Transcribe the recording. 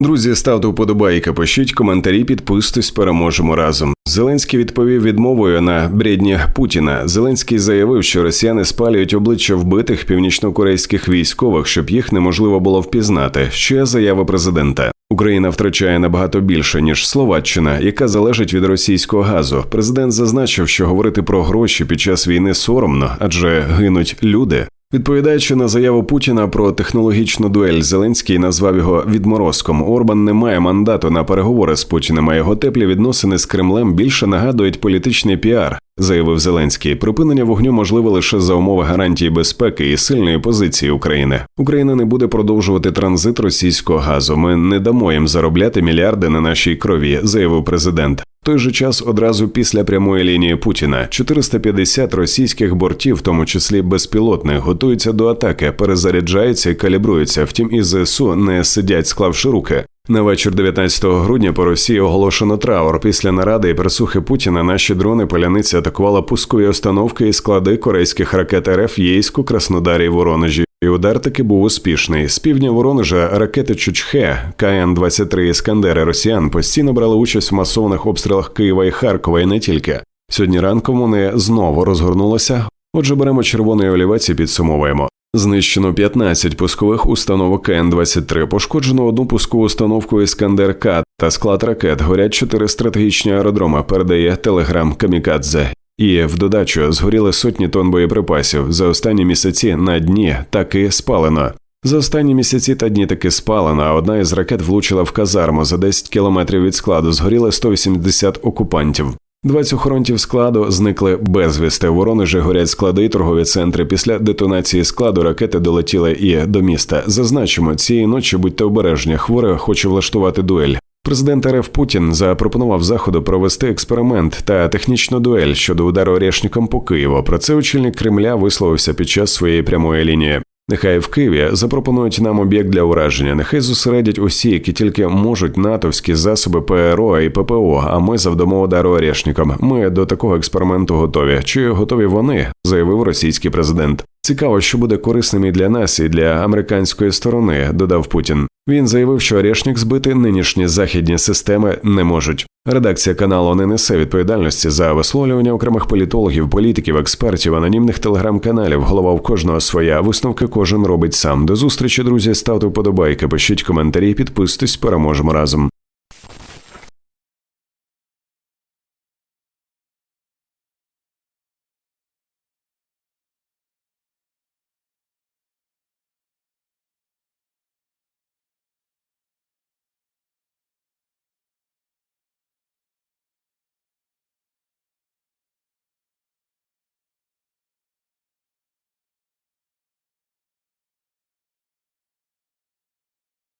Друзі, ставте вподобайки, пишіть коментарі, підписуйтесь, переможемо разом. Зеленський відповів відмовою на бредні Путіна. Зеленський заявив, що росіяни спалюють обличчя вбитих північнокорейських військових, щоб їх неможливо було впізнати. Ще заява президента. Україна втрачає набагато більше ніж Словаччина, яка залежить від російського газу. Президент зазначив, що говорити про гроші під час війни соромно, адже гинуть люди. Відповідаючи на заяву Путіна про технологічну дуель, Зеленський назвав його відморозком. Орбан не має мандату на переговори з Путіним. а Його теплі відносини з Кремлем більше нагадують політичний піар. Заявив Зеленський, припинення вогню можливе лише за умови гарантії безпеки і сильної позиції України. Україна не буде продовжувати транзит російського газу. Ми не дамо їм заробляти мільярди на нашій крові, заявив президент. Той же час одразу після прямої лінії Путіна 450 російських бортів, в тому числі безпілотних, готуються до атаки, перезаряджаються і калібруються. Втім, із ЗСУ не сидять, склавши руки. На вечір 19 грудня по Росії оголошено траур. Після наради і присухи Путіна наші дрони поляниці атакували пускові установки і склади корейських ракет РФ Єйську, Краснодарі Воронежі. І удар таки був успішний. З півдня Воронежа ракети Чучхе КН-23 Іскандери Росіян постійно брали участь в масованих обстрілах Києва і Харкова, і не тільки. Сьогодні ранком вони знову розгорнулися. Отже, беремо червоний олівець і підсумовуємо. Знищено 15 пускових установок КН-23, пошкоджено одну пускову установку Іскандер К та склад ракет. Горять чотири стратегічні аеродроми. Передає телеграм Камікадзе. І в додачу згоріли сотні тонн боєприпасів. За останні місяці на дні таки спалено. За останні місяці та дні таки спалено, а одна із ракет влучила в казарму за 10 кілометрів від складу. Згоріли 180 окупантів. 20 охоронців складу зникли безвісти. В Воронежі горять склади і торгові центри. Після детонації складу ракети долетіли і до міста. Зазначимо, цієї ночі будьте обережні. Хворе хоче влаштувати дуель. Президент РФ Путін запропонував заходу провести експеримент та технічну дуель щодо удару Орешником по Києву. Про це очільник Кремля висловився під час своєї прямої лінії. Нехай в Києві запропонують нам об'єкт для ураження. Нехай зосередять усі, які тільки можуть натовські засоби ПРО і ППО. А ми завдамо удару Орешникам. Ми до такого експерименту готові. Чи готові вони? заявив російський президент. Цікаво, що буде корисним і для нас, і для американської сторони, додав Путін. Він заявив, що Орешник збити нинішні західні системи не можуть. Редакція каналу не несе відповідальності за висловлювання окремих політологів, політиків, експертів, анонімних телеграм-каналів. Голова в кожного своя. Висновки кожен робить сам. До зустрічі, друзі. Ставте вподобайки, пишіть коментарі, підписуйтесь, переможемо разом.